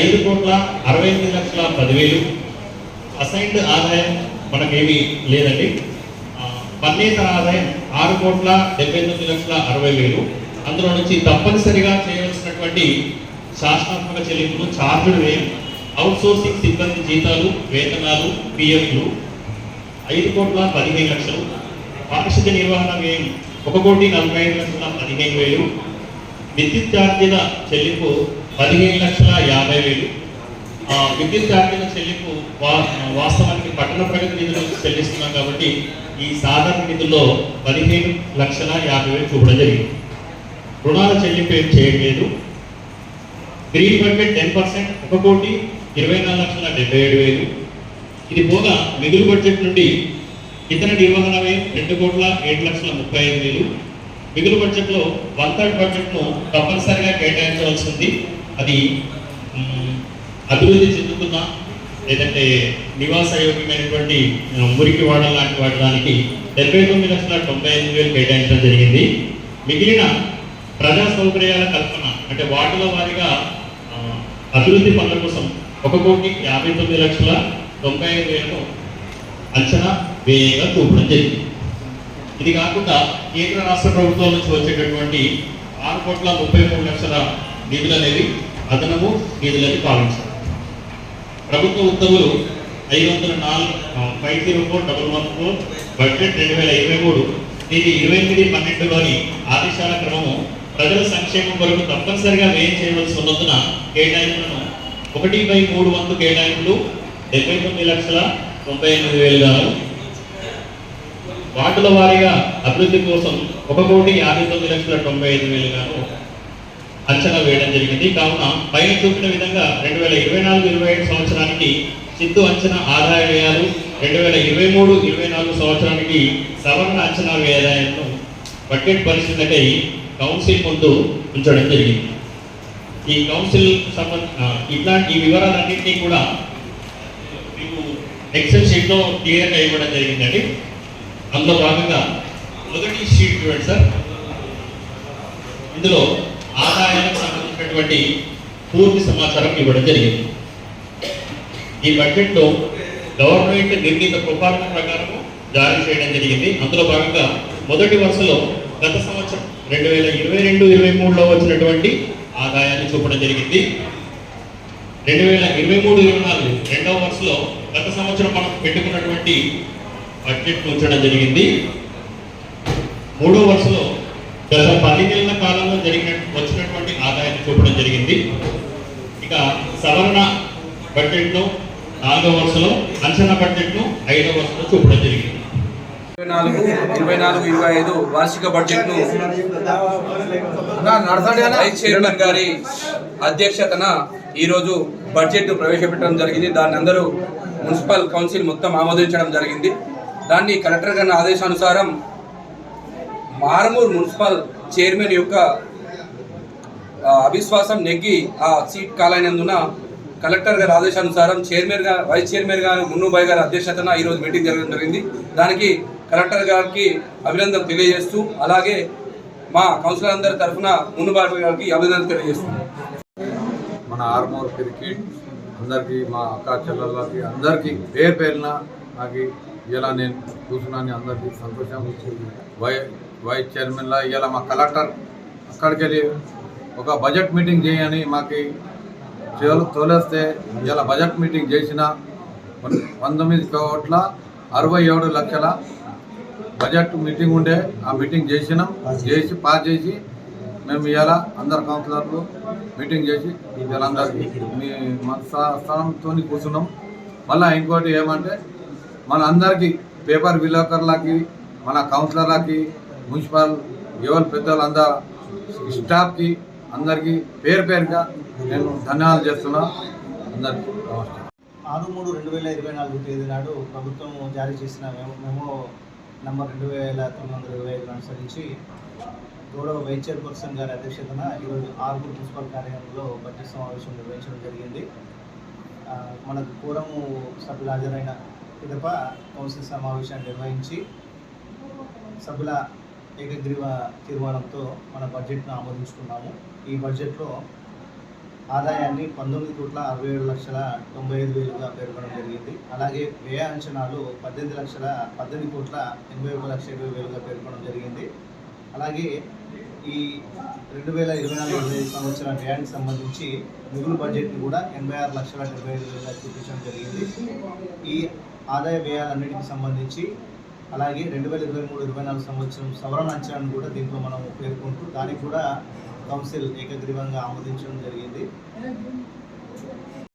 ఐదు కోట్ల అరవై ఎనిమిది లక్షల పదివేలు. అసైన్డ్ ఆదాయం మనకేమీ లేదండి. పన్నేతర ఆదాయం ఆరు కోట్ల డెబ్బై తొమ్మిది లక్షల అరవై వేలు. అందులో నుంచి తప్పనిసరిగా చేయవలసినటువంటి శాసనాత్మక చెల్లింపులు ఛార్జులు వ్యయం అవుట్సోర్సింగ్ సిబ్బంది జీతాలు వేతనాలు పిఎఫ్లు. ఐదు కోట్ల పదిహేను లక్షలు. పారిశుద్ధ్య నిర్వహణ వ్యయం ఒక కోటి నలభై ఐదు లక్షల పదిహేను వేలు. విద్యుత్ ఛార్జీల చెల్లింపు పదిహేను లక్షల యాభై వేలు. విద్యుత్ ఛార్జీల చెల్లింపు వా- వాస్తవానికి పట్టణ ప్రగతి నిధులు చెల్లిస్తున్నాం కాబట్టి ఈ సాధారణ నిధుల్లో పదిహేను లక్షల యాభై వేలు చూపడం జరిగింది. రుణాల చెల్లింపు ఏం చేయట్లేదు. గ్రీన్ బడ్జెట్ టెన్ పర్సెంట్ ఒక కోటి ఇరవై నాలుగు లక్షల డెబ్బై ఏడు వేలు. ఇది పోగా మిగులు బడ్జెట్ నుండి ఇతర నిర్వహణ వ్యయం రెండు కోట్ల ఏడు లక్షల ముప్పై ఐదు వేలు. మిగులు బడ్జెట్లో వన్ థర్డ్ బడ్జెట్ను తప్పనిసరిగా కేటాయించవలసి ఉంది. అది అభివృద్ధి చెందుతున్న లేదంటే నివాస యోగ్యమైనటువంటి మురికి వాడ లాంటి వాడడానికి డెబ్బై తొమ్మిది లక్షల తొంభై ఎనిమిది వేలు కేటాయించడం జరిగింది. మిగిలిన ప్రజా సౌకర్యాల కల్పన అంటే వార్డుల వారీగా అభివృద్ధి పనుల కోసం ఒక కోటి యాభై తొమ్మిది లక్షల తొంభై ఐదు వేలను అంచనా వేయంగా చూపడం జరిగింది. ఇది కాకుండా కేంద్ర రాష్ట్ర ప్రభుత్వం నుంచి వచ్చేటటువంటి ఆరు కోట్ల ముప్పై మూడు లక్షల నిధులు అనేవి అదనము నిధులని పాలించారు. ప్రభుత్వ ఉత్తర్వులు ఐదు వందల నాలుగు five zero four double one four budget రెండు వేల ఇరవై మూడు ఇది ఇరవై ఎనిమిది పన్నెండులోని ఆదేశాల క్రమము ప్రజల సంక్షేమం కొరకు తప్పనిసరిగా వ్యయం చేయవలసి ఉన్నందున కేటాయింపులను ఒకటి బై మూడు వంతు కేటాయింపులు డెబ్బై తొమ్మిది లక్షల తొంభై ఎనిమిది వేలు వార్డుల వారీగా అభివృద్ధి కోసం ఒక కోటి యాభై తొమ్మిది లక్షల తొంభై ఐదు వేలు గాను అంచనా వేయడం జరిగింది. కావున పైన చూపిన విధంగా రెండు వేల ఇరవై నాలుగు ఇరవై ఐదు సంవత్సరానికి చిత్తు అంచనా ఆదాయ వ్యయాలు రెండు వేల ఇరవై మూడు ఇరవై నాలుగు సంవత్సరానికి సవరణ అంచనా వ్యయాలను బడ్జెట్ పరిస్థితులకై కౌన్సిల్ ముందు ఉంచడం జరిగింది. ఈ కౌన్సిల్ సంబంధ ఇట్లాంటి ఈ వివరాలన్నింటినీ కూడా మీకు ఎక్సెల్ షీట్లో క్లియర్గా ఇవ్వడం జరిగిందండి. అందులో భాగంగా మొదటి షీట్ చూడండి సార్. ఇందులో ఆదాయానికి సంబంధించినటువంటి పూర్తి సమాచారం ఇవ్వడం జరిగింది. ఈ బడ్జెట్లో గవర్నమెంట్ నిర్ణీత ప్రొఫార్మ ప్రకారం జారీ చేయడం జరిగింది. అందులో భాగంగా మొదటి వరుసలో గత సంవత్సరం రెండు వేల ఇరవై రెండు ఇరవై మూడులో వచ్చినటువంటి ఆదాయాన్ని చూపడం జరిగింది. రెండు వేల ఇరవై మూడు ఇరవై నాలుగు రెండవ వరుసలో గత సంవత్సరం మనం పెట్టుకున్నటువంటి బడ్జెట్ ఉంచడం జరిగింది. మూడో వరుసలో గత పది నెలల కాలంలో జరిగిన వచ్చినటువంటి ఆదాయాన్ని చూపడం జరిగింది. ఇక సవరణ బడ్జెట్ను నాలుగో వరుసలో అంచనా బడ్జెట్ను ఐదో వరుసలో చూపడం జరిగింది. ఇరవై నాలుగు ఇరవై నాలుగు ఇరవై ఐదు వార్షిక బడ్జెట్ను వైస్ చైర్మన్ గారి అధ్యక్షతన ఈరోజు బడ్జెట్ ప్రవేశపెట్టడం జరిగింది. దాన్ని అందరూ మున్సిపల్ కౌన్సిల్ మొత్తం ఆమోదించడం జరిగింది. దాన్ని కలెక్టర్ గారి ఆదేశానుసారం మారమూర్ మున్సిపల్ చైర్మన్ యొక్క అవిశ్వాసం నెగ్గి ఆ సీట్ కాలైనందున కలెక్టర్ గారి ఆదేశానుసారం చైర్మన్ గారు వైస్ చైర్మన్ గారు మున్నుబాయ్ గారి అధ్యక్షతన ఈరోజు మీటింగ్ జరగడం జరిగింది. దానికి కలెక్టర్ గారికి అభినందన తెలియజేస్తూ అలాగే మా కౌన్సిలర్ అందరి తరఫున మున్నుబాయ్ గారికి అభినందన తెలియజేస్తున్నాం మన ఆర్మూర్ క్రికెట్ అందరికీ మా అక్క చెల్లెళ్ళకి అందరికీ పేరు పేరున నాకు ఇలా నేను కూర్చున్నాను అందరికీ సంతోషం వై వైస్ చైర్మన్లా ఇలా మా కలెక్టర్ అక్కడికి వెళ్ళి ఒక బడ్జెట్ మీటింగ్ చేయని మాకు చేలు- తోలేస్తే ఇలా బడ్జెట్ మీటింగ్ చేసిన పంతొమ్మిది కోట్ల అరవై ఏడు లక్షల బడ్జెట్ మీటింగ్ ఉండే ఆ మీటింగ్ చేసినాం. చేసి. పాస్ చేసి మేము ఇవాళ అందరు కౌన్సిలర్లు మీటింగ్ చేసి వీళ్ళందరికీ మీ మన స్థానంతో కూర్చున్నాం. మళ్ళీ ఇంకోటి ఏమంటే మన అందరికీ పేపర్ విలేకరులకి మన కౌన్సిలర్లకి మున్సిపల్ ఎవరు పెద్దలందరూ స్టాఫ్కి అందరికీ పేరు పేరుగా నేను ధన్యవాదాలు చేస్తున్నా. అందరికీ నమస్కారం. ఆరు మూడు రెండు వేల ఇరవై నాలుగు తేదీ నాడు ప్రభుత్వం జారీ చేసిన మెమో మెమో నంబర్ రెండు వేల తొమ్మిది వందల ఇరవై ఐదు అనుసరించి గౌరవ వైస్ చైర్పర్సన్ గారి అధ్యక్షతన ఈరోజు ఆరుగురు మున్సిపల్ కార్యాలయంలో బడ్జెట్ సమావేశం నిర్వహించడం జరిగింది. మనకు పూర్వము సభ్యులు హాజరైన పిదప కౌన్సిల్ సమావేశాన్ని నిర్వహించి సభ్యుల ఏకగ్రీవ తీర్మానంతో మన బడ్జెట్ను ఆమోదించుకున్నాము. ఈ బడ్జెట్లో ఆదాయాన్ని పంతొమ్మిది కోట్ల అరవై ఏడు లక్షల తొంభై ఐదు వేలుగా పేర్కొనడం జరిగింది. అలాగే వ్యయ అంచనాలు పద్దెనిమిది లక్షల పద్దెనిమిది కోట్ల ఎనభై ఒక లక్ష ఇరవై వేలుగా పేర్కొనడం జరిగింది. అలాగే ఈ రెండు వేల ఇరవై నాలుగు ఇరవై ఐదు సంవత్సరం వ్యయానికి సంబంధించి మిగులు బడ్జెట్ని కూడా ఎనభై ఆరు లక్షల డెబ్బై ఐదు వేలుగా చూపించడం జరిగింది. ఈ ఆదాయ వ్యయాలన్నిటికి సంబంధించి అలాగే రెండు వేల ఇరవై మూడు ఇరవై నాలుగు సంవత్సరం సవరణ అంచనాను కూడా దీంట్లో మనం పేర్కొంటూ దానికి కూడా కౌన్సిల్ ఏకగ్రీవంగా ఆమోదించడం జరిగింది.